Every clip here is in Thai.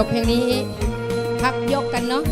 จบเพลงนี้พักยกกันเนาะ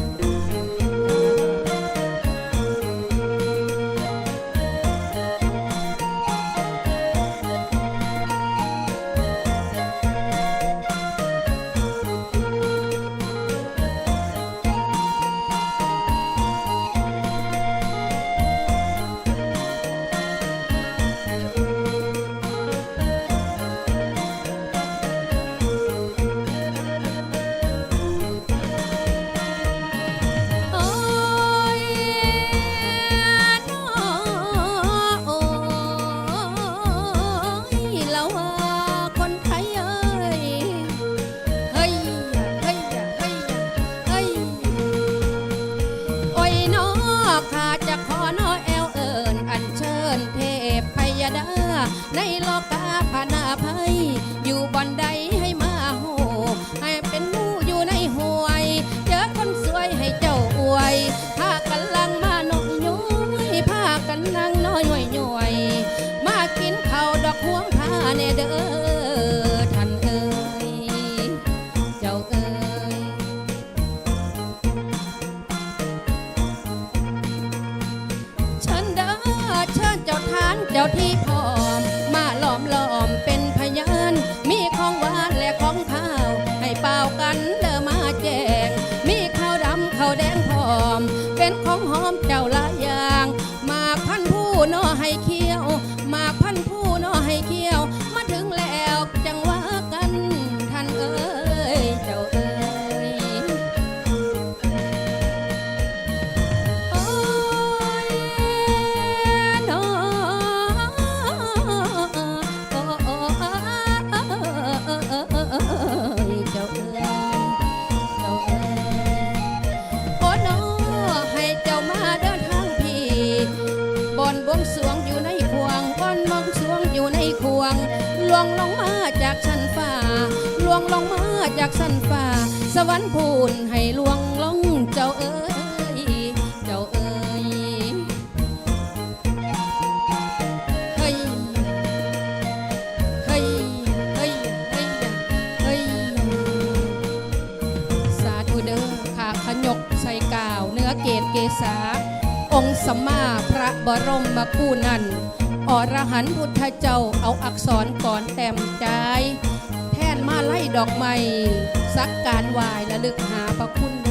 ในโลกาผานาภัยอยู่บอนใดให้มาโหให้เป็นหมู่อยู่ในห่วยเจอคนสวยให้เจ้าอวยพากันลังมานกย้อยพากันนั่งน้อยหน่วยหน่วยมากินข้าวดอกหวงผ้าเนเด้อ เป็นของหอมเจ้าละ งสวงอยู่ในควงบอนบวงสรวงอยู่ในควงลวงลงมาจากชั้นฟ้าลวงลงมาจากชั้นฟ้า สวรรค์พูนให้ลวงลงเจ้าเอ้ยเจ้าเอ้ยเฮ้ยเฮ้ยเฮ้ยเฮ้ยเฮ้ยสาธุเด้อขาขยกใส่กาว เนื้อเกตเกษา องค์สัมมาพระบรมมาคู่นั้นอรหันพุทธเจ้าเอาอักษรก่อนแต้มใจ แทนมาไล่ดอกไม้สักการวายและลึกหาพระคุณ